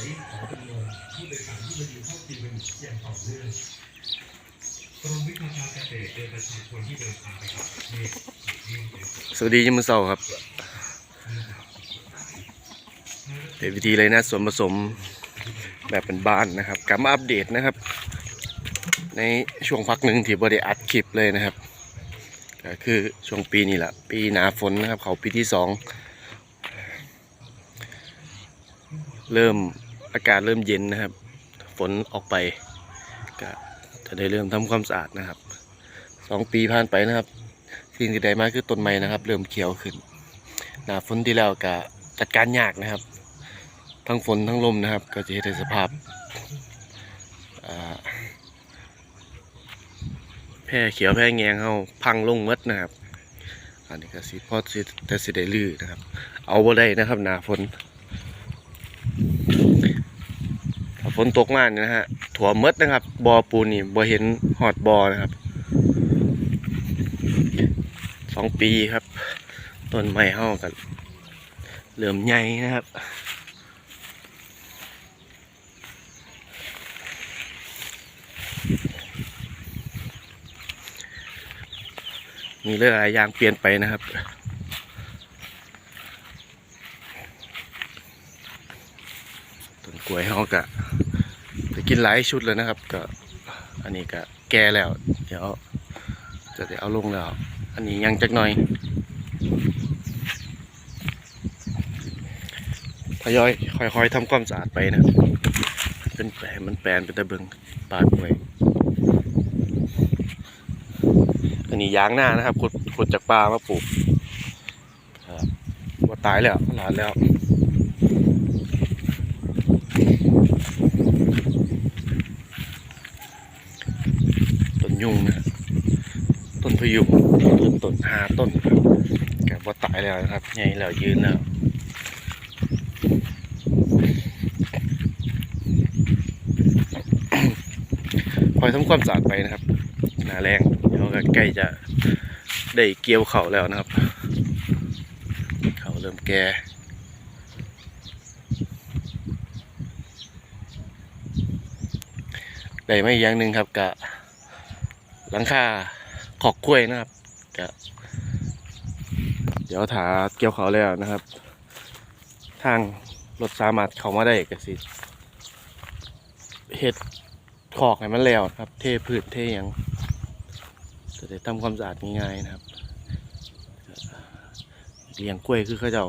ายของจำนวนผู้โดยสารที่มายืนเข้าคิวกันอย่างต่อเนื่องกรมวิชาการเกษตรเตือนประชาชนที่เดินทางไปต่างประเทศสวัสดียามมือเช้าครับเป็นวิธีเลยนะส่วนผสมแบบเป็นบ้านนะครับกลับมาอัปเดตนะครับ ในช่วงพักหนึ่งที่บริอัดคลิปเลยนะครับก็คือช่วงปีนี้แหละปีหนาฝนนะครับ เขาปีที่สองเริ่ม อากาศเริ่มเย็นนะครับ ฝนออกไปก็จะได้เริ่มทำความสะอาดนะครับสองปีผ่านไปนะครับ สิ่งที่ได้มาคือต้นไม้นะครับ เริ่มเขียวขึ้นหน้าฝนที่แล้วก็จัดการยากนะครับ ทั้งฝนทั้งลมนะครับ ก็จะเห็นสภาพาแพร่เขียวแพร่แงงเข้าพังลงหมดนะครับ อันนี้ก็สิพอดสิแต่สิได้ลือนะครับ เอาบ่ได้นะครับหน้าฝนถ้าฝ นตกมาเนี่ยนะฮะถั่วมดนะครับ บอปูนี่บ่เห็นหอดบอนะครับสองปีครับต้นไม้เฮากันเหลื่อมใหญ่นะครับมีเรื่องหลายอย่างเปลี่ยนไปนะครับ ต้นกล้วยเฮากะ กินหลายชุดเลยนะครับ ก็อันนี้ก็แก่แล้ว เดี๋ยว จะได้เอาลงแล้ว อันนี้ยังจักหน่อยทยอยค่อยๆทำความสะอาดไปนะเป็นแผลมันแปลนเป็นตะเบิงปาดไว้อันนี้ยางหน้านะครับขุดขุดจากป่ามาปลูกว่าตายแล้วหลานแล้ว ต้น ยุงนะต้นพยุงต้นต้นหาต้นแกว่ตายแล้วนะครับใหญ่แล้วยืนแล้วคอยทำความสะอาดไปนะครับหนาแรงเดี๋ยวก็ใกล้จะได้เกี่ยวเขาแล้วนะครับ เขาเริ่มแก่ได้ไม่อย่างหนึ่งครับกะ หลังคาขอกกล้วยนะครับกะเดี๋ยวถาเกี่ยวเขาแล้วนะครับ ทางรถสามารถเข้ามาได้ก็สิเห็ดขอกให้มันแล้วครับ เทพืชเทยังจะได้ทำความสะอาดง่ายๆนะครับเลี้ยงกล้วยคือเขาเจ้า